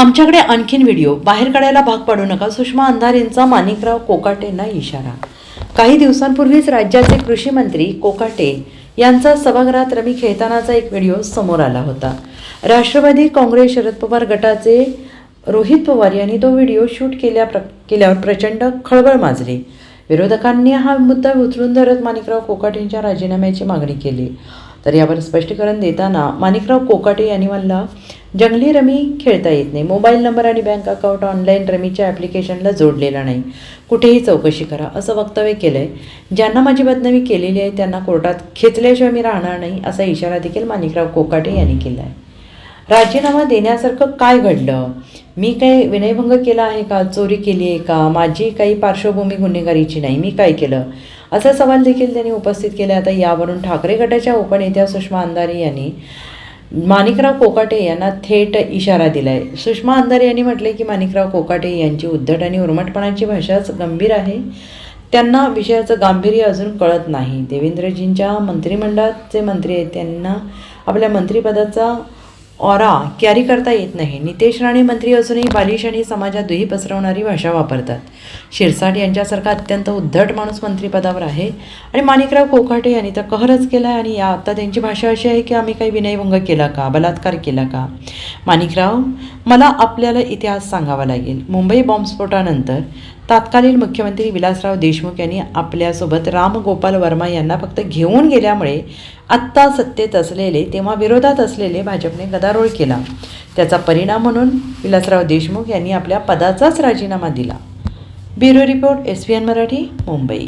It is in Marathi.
आमच्याकडे आणखीन व्हिडिओ. बाहेर काढायला भाग पाडू नका. सुषमा अंधारेंचा माणिकराव कोकाटेंना इशारा. काही दिवसांपूर्वीच राज्याचे कृषी मंत्री कोकाटे यांचा सभागृहात रमी खेळतानाचा एक व्हिडिओ समोर आला होता. राष्ट्रवादी काँग्रेस शरद पवार गटाचे रोहित पवार यांनी तो व्हिडिओ शूट केल्या प्र केल्यावर प्रचंड खळबळ माजली. विरोधकांनी हा मुद्दा उचलून धरत माणिकराव कोकाटेंच्या राजीनाम्याची मागणी केली. तर यावर स्पष्टीकरण देताना माणिकराव कोकाटे यांनी म्हणला जंगली रमी खेळता येत नाही. मोबाईल नंबर आणि बँक अकाउंट ऑनलाईन रमीच्या ॲप्लिकेशनला जोडलेला नाही. कुठेही चौकशी करा असं वक्तव्य केलं आहे ज्यांना माझी बदनामी केलेली आहे त्यांना कोर्टात खेचल्याशिवाय मी राहणार नाही असा इशारा देखील माणिकराव कोकाटे यांनी केला आहे राजीनामा देण्यासारखं काय घडलं? मी काही विनयभंग केला आहे का? चोरी केली आहे का? माझी काही पार्श्वभूमी गुन्हेगारीची नाही. मी काय केलं? असा सवाल देखील त्यांनी उपस्थित केला. आता यावरून ठाकरे गटाच्या उपनेत्या सुषमा अंधारे यांनी माणिकराव कोकाटे यांना थेट इशारा दिलाय. सुषमा अंधारे यांनी म्हटले की माणिकराव कोकाटे यांची उद्धट आणि उर्मटपणाची भाषाच गंभीर आहे. त्यांना विषयाचं गांभीर्य अजून कळत नाही. देवेंद्रजींच्या मंत्रिमंडळाचे मंत्री आहेत त्यांना आपल्या मंत्रिपदाचा ऑरा कॅरी करता येत नाही. नितेश राणे मंत्री असूनही बालिश आणि समाजात दुही पसरवणारी भाषा वापरतात. शिरसाट यांच्यासारखा अत्यंत उद्धट माणूस मंत्रिपदावर आहे. आणि माणिकराव कोकाटे यांनी तर कहरच केला आहे आणि या आता त्यांची भाषा अशी आहे की आम्ही काही विनयभंग केला का? बलात्कार केला का? माणिकराव मला आपल्याला इतिहास सांगावा लागेल. मुंबई बॉम्बस्फोटानंतर तत्कालीन मुख्यमंत्री विलासराव देशमुख यांनी आपल्यासोबत रामगोपाल वर्मा यांना फक्त घेऊन गेल्यामुळे आत्ता सत्तेत असलेले तेव्हा विरोधात असलेले भाजपने गदारोळ केला. त्याचा परिणाम म्हणून विलासराव देशमुख यांनी आपल्या पदाचाच राजीनामा दिला. Bureau report S P N Marathi Mumbai.